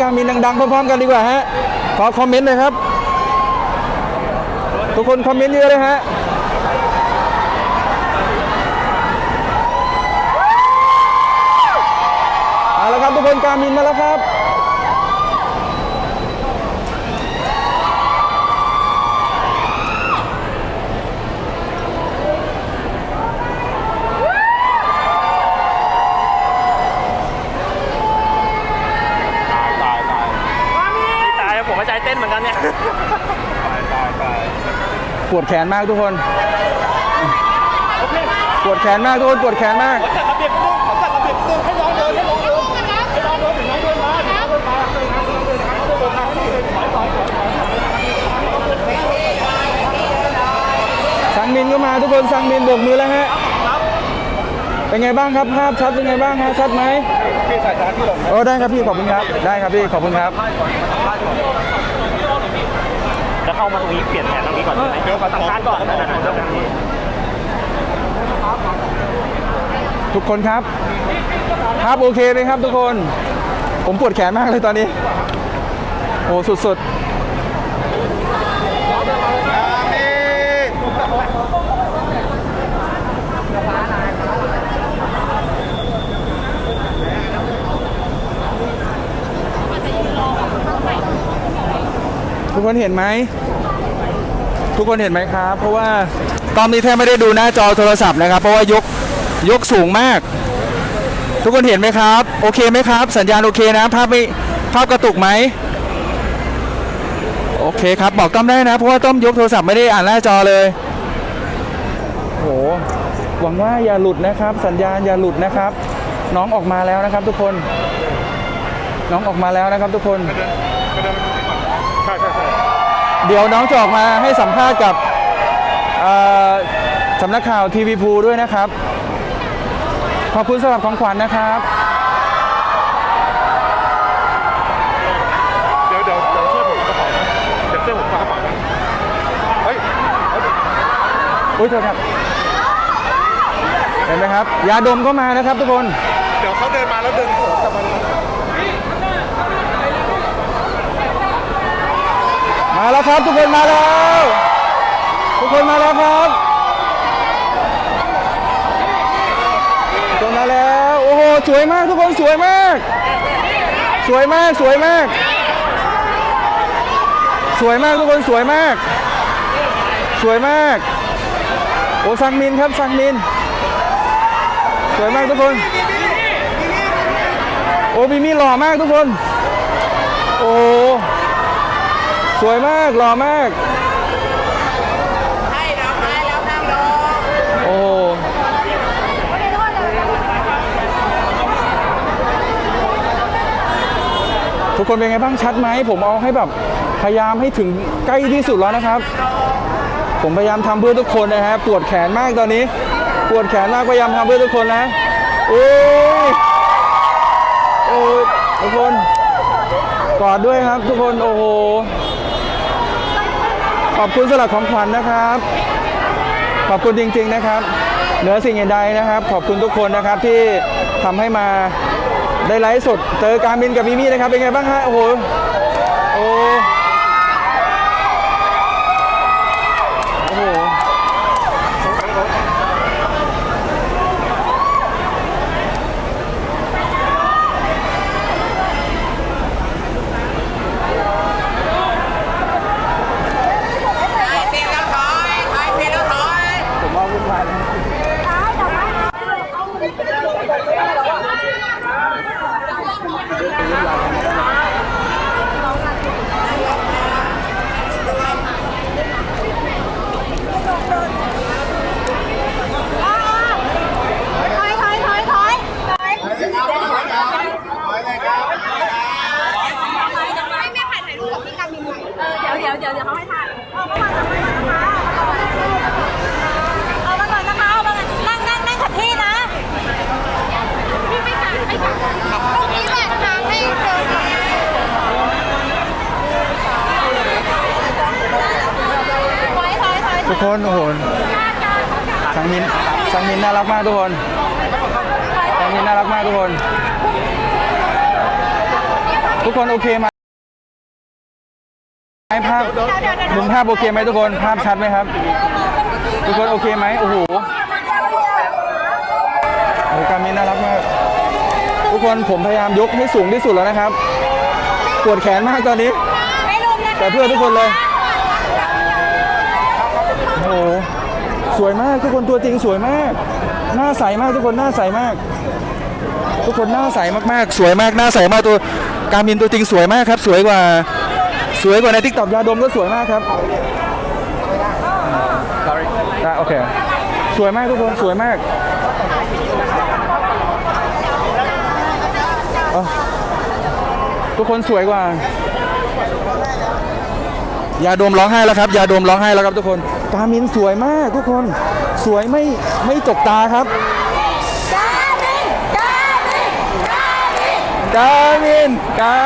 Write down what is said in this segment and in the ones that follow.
การมินดังๆพร้อมๆกันดีกว่าฮะขอคอมเมนต์หน่อยครับ ทุกคนคอมเมนต์เยอะเลยฮะเอาละครับทุกคนการมินมาแล้วครับ ตายตาย ตายแล้วผมก็ใจเต้นเหมือนกันเนี่ย ตายตายตาย ปวดแขนมากทุกคนปวดแขนมากทุกคนปวดแขนมากจัดระเบียบตึ้งจัดระเบียบตึ้งให้น้องเดินให้น้องเดินให้น้องเดินถึงน้องเดินมาน้องเดินมาเดินมาเดินมาเดินมาถอยถอยถอยสังมินก็มาทุกคนสังมินโบกมือแล้วฮะเป็นไงบ้างครับภาพชัดเป็นไงบ้างฮะชัดไหมพี่สายตาที่หลงโอ้ได้ครับพี่ขอบคุณครับได้ครับพี่ขอบคุณครับ เข้ามาตรงนี้เปลี่ยนแผนตรงนี้ก่อนใช่ไหมเดี๋ยวขอสัมภาษณ์ก่อนนะนะนะทุกคนครับภาพโอเคไหมครับทุกคน ผมปวดแขนมากเลยตอนนี้ โอ้สุดๆ ทุกคนเห็นไหม ทุกคนเห็นไหมครับ เพราะว่าตอนนี้แทบไม่ได้ดูหน้าจอโทรศัพท์นะครับ เพราะว่ายกยกสูงมาก ทุกคนเห็นไหมครับ โอเคไหมครับ สัญญาณโอเคนะ ภาพไม่ภาพกระตุกไหมโอเคครับบอกต้อมได้นะ เพราะว่าต้อมยกโทรศัพท์ไม่ได้อ่านหน้าจอเลยโหหวังว่าอย่าหลุดนะครับ สัญญาณอย่าหลุดนะครับ น้องออกมาแล้วนะครับ ทุกคน น้องออกมาแล้วนะครับ ทุกคนใช่ใช่ใช่ เดี๋ยวน้องจะออกมาให้สัมภาษณ์กับเอ่อสำนักข่าวทีวีพูด้วยนะครับ ขอบคุณสำหรับของขวัญนะครับ เดี๋ยวเดี๋ยวเดี๋ยวช่วยผมกระเป๋านะเดี๋ยวช่วยผมกระเป๋านะเฮ้ยอุ้ยโทษครับ เห็นไหมครับ ยาดมก็มานะครับทุกคน เดี๋ยวเขาเดินมาแล้วเดินสวนกลับมา มาแล้วครับทุกคนมาแล้ว ทุกคนมาแล้วครับทุกคนมาแล้ว โอ้โหสวยมากทุกคนสวยมาก สวยมากสวยมาก สวยมากทุกคนสวยมาก สวยมาก โอ้ซังมินครับซังมิน สวยมากทุกคน โอ้บีมี่หล่อมากทุกคน โอ้ สวยมาก หล่อมาก ให้เราให้แล้วนั่งลงโอ้ทุกคนเป็นไงบ้างชัดไหม ผมเอาให้แบบ พยายามให้ถึงใกล้ที่สุดแล้วนะครับ ผมพยายามทำเพื่อทุกคนนะฮะ ปวดแขนมากตอนนี้ ปวดแขนมากพยายามทำเพื่อทุกคนนะโอ้ยโอ้ยทุกคน กอดด้วยครับทุกคน โอ้โห ขอบคุณสำหรับของขวัญนะครับ ขอบคุณจริง ๆนะครับ เหนือสิ่งอื่นใดนะครับ ขอบคุณทุกคนนะครับที่ทำให้มาได้ไลฟ์สดเจอการมินกับมิมี่นะครับเป็นไงบ้างฮะโอ้โหโอ้โห ถ่ายเสร็จแล้วถอยถ่ายเสร็จแล้วถอย ผมว่าวุ่นวายเลย ถอยถอยถอยถอยถอยให้แม่ถ่ายถ่ายรูปกับพี่กามินหน่อยเออเดี๋ยวเดี๋ยวเดี๋ยวเดี๋ยวเขาให้ถ่ายเอามาก่อนนะคะเอามาก่อนนะคะเอามาก่อนนั่งนั่งนั่งขัดที่นะพี่ไม่ถ่ายไม่ถ่ายตรงนี้แหละทางให้เดินถอยถอยถอย ทุกคนโอ้โหสังมินสังมินน่ารักมากทุกคนสังมินน่ารักมากทุกคน ทุกคนโอเคไหมภาพมุมภาพโอเคไหมทุกคนภาพชัดไหมครับ ทุกคนโอเคไหมโอ้โหโอ้การมินน่ารักมาก ทุกคนผมพยายามยกให้สูงที่สุดแล้วนะครับ ปวดแขนมากตอนนี้ แต่เพื่อทุกคนเลย หสวยมากทุกคนตัวจริงสวยมาก หน้าใสมากทุกคนหน้าใสมาก ทุกคนหน้าใสมากๆ สวยมากหน้าใสมากตัวการมินตัวจริงสวยมากครับ สวยกว่า สวยกว่าในทิกตอกยาดมก็สวยมากครับได้โอเคสวยมากทุกคนสวยมากทุกคนสวยกว่ายาดมร้องไห้แล้วครับยาดมร้องไห้แล้วครับทุกคน กามินสวยมากทุกคนสวยไม่ไม่จกตาครับ กามินกา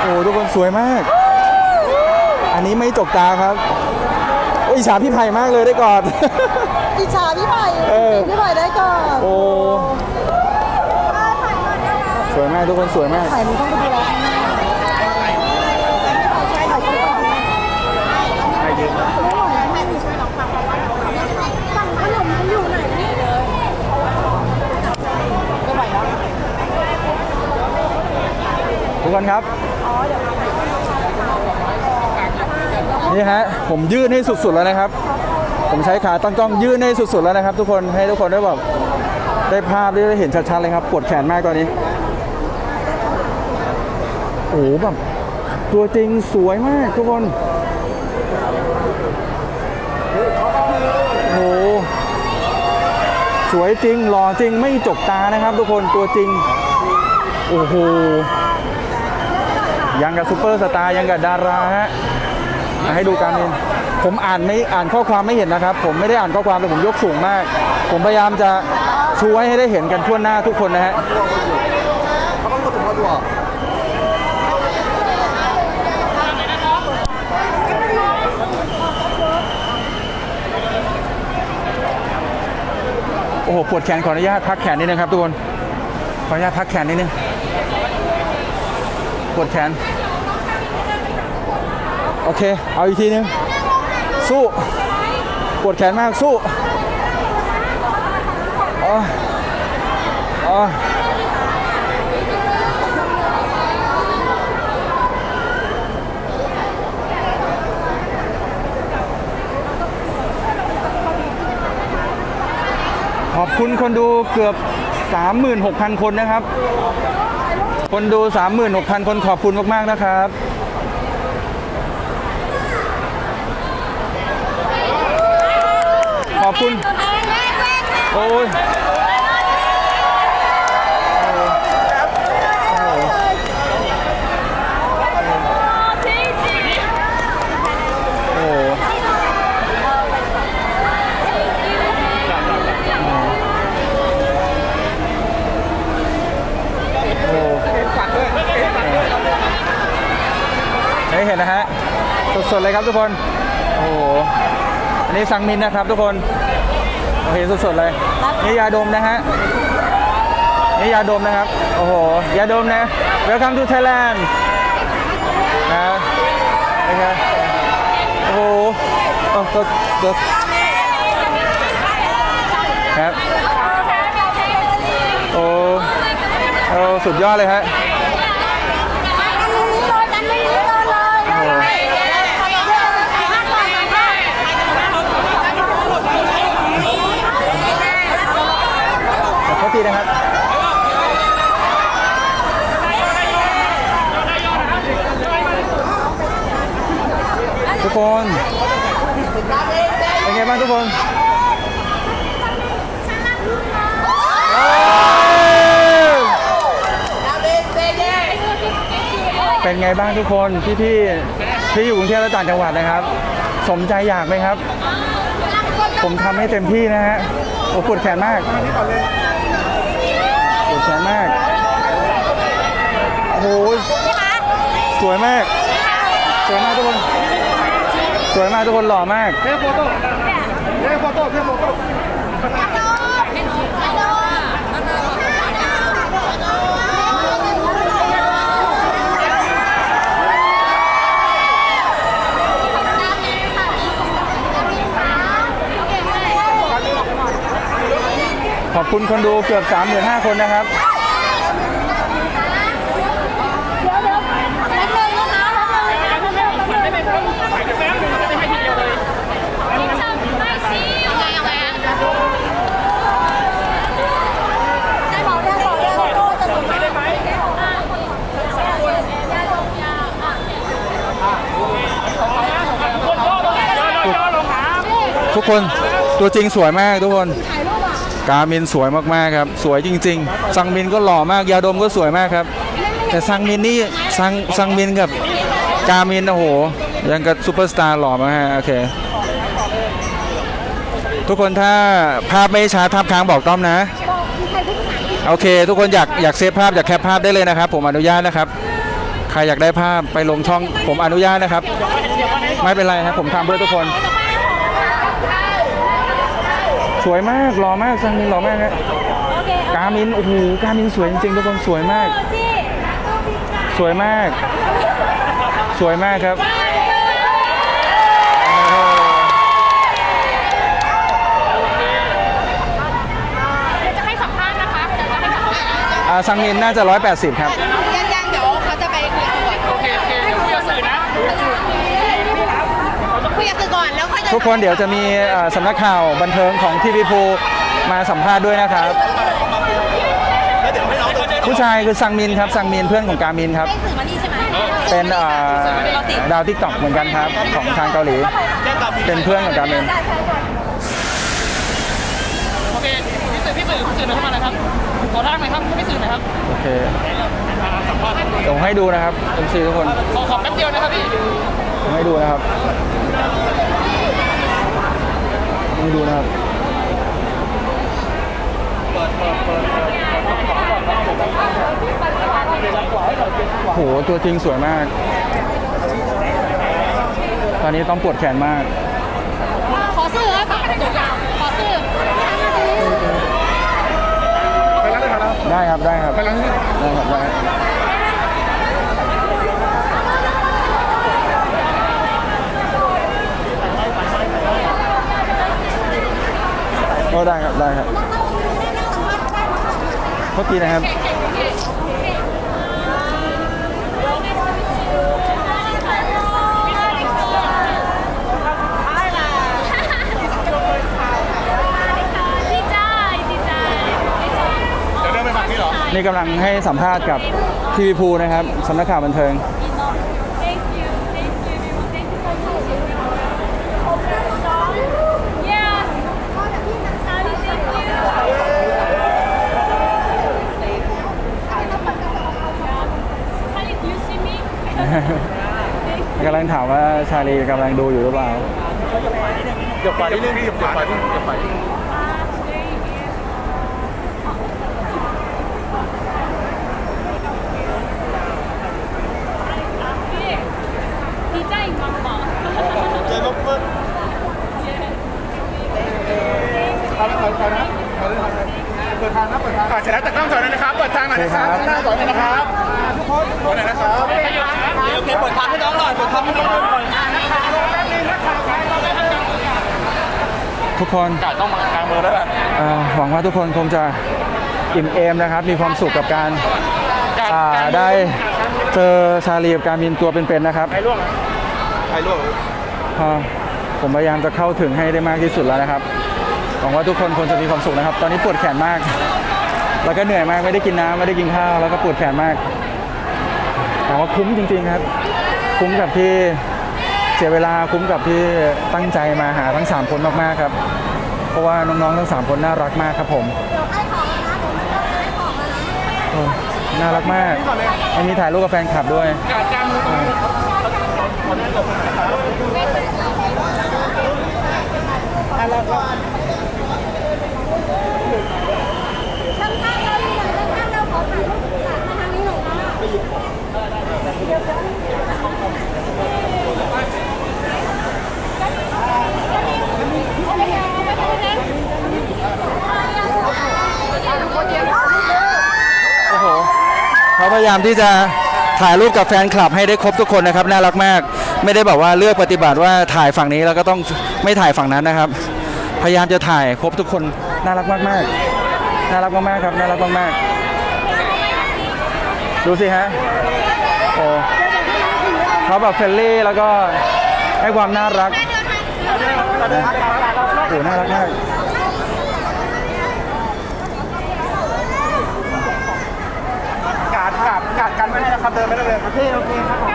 โอ้ทุกคนสวยมาก อันนี้ไม่จกตาครับโอ้ยอิจฉาพี่ไผ่มากเลยได้กอดอิจฉาพี่ไผ่เออ พี่ไผ่ได้ก่อนโอ้สวยมากทุกคนสวยมาก ไผ่มึงต้องไปดูแลข้างหน้าไผ่ต้องก่อน ใครยืน สั่งขนมมันอยู่ไหนนี่ไม่ไหวแล้ว ทุกคนครับ นี่ฮะ ผมยื่นให้สุดๆแล้วนะครับ ผมใช้ขาตั้งกล้องยื่นให้สุดๆแล้วนะครับ ทุกคนให้ทุกคนได้แบบได้ภาพได้เห็นชัดๆเลยครับปวดแขนมากตอนนี้โอ้โหแบบตัวจริงสวยมากทุกคนโอ้โหสวยจริงหล่อจริงไม่จกตานะครับ ทุกคนตัวจริง โอ้โห ยังกับซูเปอร์สตาร์ยังกับดาราฮะให้ดูการมินผมอ่านไม่อ่านข้อความไม่เห็นนะครับ ผมไม่ได้อ่านข้อความแต่ผมยกสูงมาก ผมพยายามจะชูให้ได้เห็นกันทั่วหน้าทุกคนนะฮะโอ้โหปวดแขนขออนุญาตพักแขนนิดนึงครับทุกคนขออนุญาตพักแขนนิดนึง ปวดแขน โอเค เอาอีกทีนึง สู้ ปวดแขนมากสู้อ๋ออ๋อขอบคุณคนดูเกือบ 36,000 คนนะครับ คนดู 36,000 คนขอบคุณมาก ๆ นะครับ ขอบคุณ โอ้ยโอ้โหโอ้ได้ เห็นนะฮะสดๆเลยครับทุกคนโอ้โหอันนี้สังมินนะครับทุกคนโอเคสดๆเลยนี่ยาดมนะฮะนี่ยาดมนะครับโอ้โหยาดมนะ Welcome to Thailand นะโอเคโอ้โหโอ้ตัวตัวครับโอ้โอ้สุดยอดเลยฮะ ขอโทษทีนะครับ ทุก คนเป็นไงบ้างทุกคนเอ้ยเป็นไงบ้างทุกคนพี่พี่ๆที่อยู่กรุงเทพและต่างจังหวัดนะครับ สมใจอยากไหมครับ ผมทำให้เต็มที่นะฮะโอ้ปวดแขนมากปวดแขนมากโอ้โหสวยมากสวยมากทุกคน สวยมากทุกคนหล่อมากเทโฟโต้เทโฟโต้เทโฟโต้ขอบคุณคนดูเกือบ 35,000 คนนะครับ คน ตัวจริงสวยมากทุกคน กามินสวยมากๆครับ สวยจริง ๆ ซังมินก็หล่อมาก ยาดมก็สวยมากครับ แต่ซังมินนี่ซังซังมินกับกามินโอ้โห ยังกับซูเปอร์สตาร์หล่อมากฮะโอเค ทุกคนถ้าภาพไม่ช้าภาพค้างบอกต้อมนะ โอเค ทุกคนอยากอยากเซฟภาพอยากแคปภาพได้เลยนะครับ ผมอนุญาตนะครับ ใครอยากได้ภาพไปลงช่องผมอนุญาตนะครับ ไม่เป็นไรครับผมทำเพื่อทุกคน ส วยมากหล่อมากซังมินหล่อมากฮะกามินโอ้โหกามินสวยจริงๆทุกคนสวยมาก สวยมาก สวยมากครับจะให้สัมภาษณ์นะคะเดี๋ยวจะให้สัมภาษณ์อ่าซังมินน่าจะ 180 ครับ ทุกคนเดี๋ยวจะมีเอ่อสำนักข่าวบันเทิงของทีวีพูมาสัมภาษณ์ด้วยนะครับ ผู้ชายคือซังมินครับซังมินเพื่อนของกามินครับให้สื่อมานี่ใช่ไหมเป็นเอ่อดาวทิกตอกเหมือนกันครับ ของทางเกาหลี เป็นเพื่อนของกามิน โอเคพี่สื่อพี่สื่อพี่สื่อเดินเข้ามาเลยครับขอทางหน่อยครับพี่สื่อหน่อยครับโอเคเดี๋ยวให้ดูนะครับเอ็มซีทุกคน ขอขอแป๊บเดียวนะครับพี่ให้ดูนะครับ ให้ดูนะครับโหตัวจริงสวยมาก ตอนนี้ต้องปวดแขนมาก ขอสื่อครับขอสื่อได้ครับได้ครับได้ครับได้ ก็ได้ครับได้ครับเมื่อกี้นะครับดีใจดีใจเดี๋ยวเดินไปฝั่งนี้เหรอนี่กำลังให้สัมภาษณ์กับทีวีพูนะครับสำนักข่าวบันเทิง กำลังถามว่าชาลีกำลังดูอยู่หรือเปล่าเดี๋ยวขวานิดนึงพี่เดี๋ยวขวานิดนึงเดี๋ยวขวานิดนึงดีใจมากเจอรถเพิ่มเอาละเอาละเอาละเปิดทางนะเปิดทางอ่าเสร็จแล้วตัดกล้องสอยหน่อยนะครับ เปิดทางหน่อยนะครับโอเคครับหน้าสอยหน่อยนะครับ ทุกคนสอยหนนะครับโอเคเปิดทางให้น้องหน่อยเปิดทางให้น้องหน่อยทุกคนกาดต้องมากลางมือแล้วล่ะเอ่อหวังว่าทุกคนคงจะอิ่มเอมนะครับ มีความสุขกับการอ่าได้เจอชาลีกับการมินตัวเป็นๆนะครับใครล่วงใครล่วงอ่าผมพยายามจะเข้าถึงให้ได้มากที่สุดแล้วนะครับ หวังว่าทุกคนคงจะมีความสุขนะครับ ตอนนี้ปวดแขนมาก แล้วก็เหนื่อยมากไม่ได้กินน้ำไม่ได้กินข้าวแล้วก็ปวดแขนมาก แต่ว่าคุ้มจริง ๆครับ คุ้มกับที่เสียเวลาคุ้มกับที่ตั้งใจมาหาทั้ง 3 คนมากๆครับ เพราะว่าน้องๆทั้ง 3 คนน่ารักมากครับผมน่ารักมากอันนี้ถ่ายรูปกับแฟนคลับด้วยกาดกลางมือทำข้างเราดีหน่อยข้างเราขอถ่ายรูป โอ้โหเขาพยายามที่จะถ่ายรูปกับแฟนคลับให้ได้ครบทุกคนนะครับ น่ารักมาก ไม่ได้แบบว่าเลือกปฏิบัติว่าถ่ายฝั่งนี้แล้วก็ต้องไม่ถ่ายฝั่งนั้นนะครับ พยายามจะถ่ายครบทุกคน น่ารักมากๆน่ารักมากๆครับ น่ารักมากๆ ดูสิฮะโอ้เขาแบบเฟรนลี่แล้วก็ให้ความน่ารักโอ้น่ารักมากกาดกาดกาดกันไม่ได้นะครับเดินไม่ได้เลยโอเคโอเคครับผม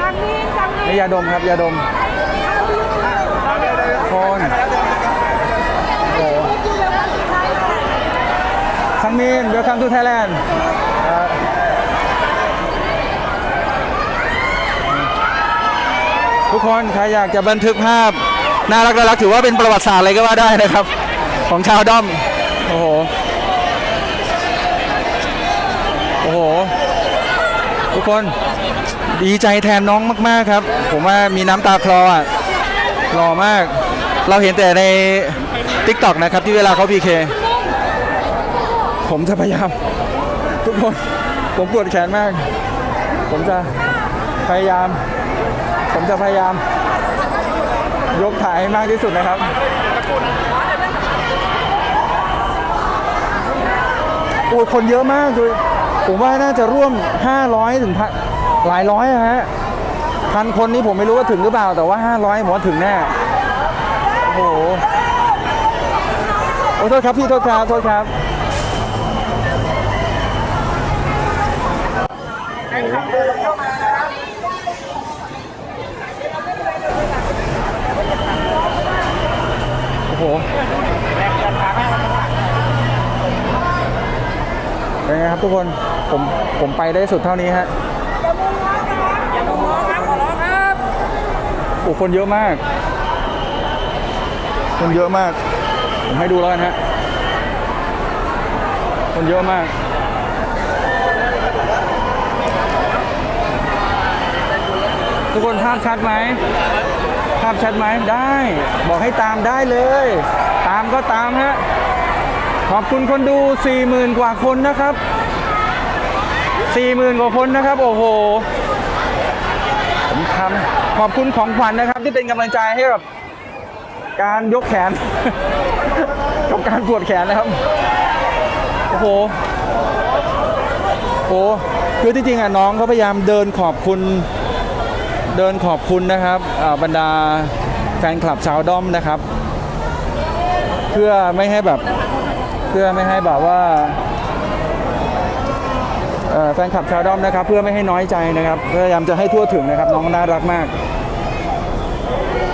ทางนี้ทางนี้นี่ยาดมครับยาดมคนโอ้สังมิน welcome to Thailand ทุกคนใครอยากจะบันทึกภาพ น่ารักน่ารักถือว่าเป็นประวัติศาสตร์อะไรก็ว่าได้นะครับ ของชาวด้อม โอ้โห โอ้โห ทุกคนดีใจแทนน้องมาก ๆ ครับ ผมว่ามีน้ำตาคลออะหล่อมาก เราเห็นแต่ใน t ิ k t o k นะครับที่เวลาเขาพีเค ผมจะพยายาม ทุกคนผมปวดแขนมาก ผมจะพยายาม ผมจะพยายาม ยกถ่ายให้มากที่สุดนะครับโอ้คนเยอะมากเลยผมว่าน่าจะร่วม 500 ถึงพันหลายร้อยอะฮะพันคนนี้ผมไม่รู้ว่าถึงหรือเปล่า แต่ว่า 500ผมว่าถึงแน่โอ้โหโอ้โทษครับพี่โทษครับโทษครับโอ้โห เป็ นไงครับทุกคนผมผมไปได้สุดเท่านี้ฮะอย่ามุงร้องครับขอร้องครับโอ้คนเยอะมาก คนเยอะมาก ผมให้ดูแล้วกันฮะคนเยอะมากทุกคนภาพชัดไหมภาพชัดไหมได้ บอกให้ตามได้เลย ตามก็ตามฮะ ขอบคุณคนดู 40,000 กว่าคนนะครับ 40,000 กว่าคนนะครับ โอ้โหผมทำขอบคุณของขวัญนะครับ ที่เป็นกำลังใจให้กับการยกแขน กับการปวดแขนนะครับ โอ้โหโอ้คือที่จริงอะน้องเขาพยายามเดินขอบคุณ เดินขอบคุณนะครับอ่าบรรดาแฟนคลับชาวด้อมนะครับ เพื่อไม่ให้แบบ เพื่อไม่ให้แบบว่าแฟนคลับชาวด้อมนะครับ เพื่อไม่ให้น้อยใจนะครับพยายามจะให้ทั่วถึงนะครับ น้องน่ารักมาก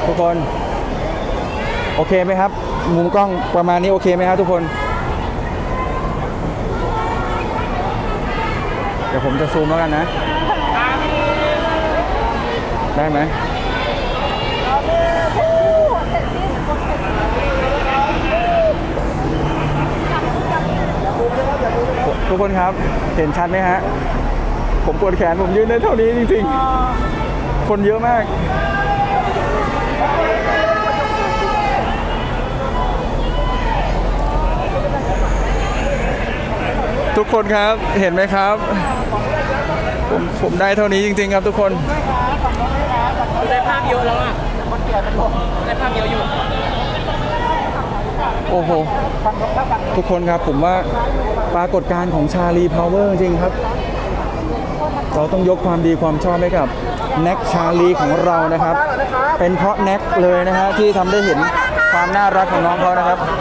ทุกคน โอเคไหมครับ มุมกล้องประมาณนี้โอเคไหมครับทุกคน เดี๋ยวผมจะซูมแล้วกันนะ ได้ไหม ทุกคนครับ เห็นชัดไหมฮะ ผมปวดแขนผมยืนได้เท่านี้จริงๆ คนเยอะมาก ทุกคนครับเห็นไหมครับ ผมผมได้เท่านี้จริง ๆ ครับทุกคนได้ภาพเยอะแล้วอะได้ภาพเยอะอยู่ โอ้โห ทุกคนครับผมว่าปรากฏการณ์ของชาลีพาวเวอร์จริงครับ เราต้องยกความดีความชอบให้กับแน็กชาลีของเรานะครับ เป็นเพราะแน็กเลยนะฮะที่ทำได้เห็นความน่ารักของน้องเขานะครับขอโทษค่ะขอโทษขอโทษหน่อยขอโทษหน่อยนะครับ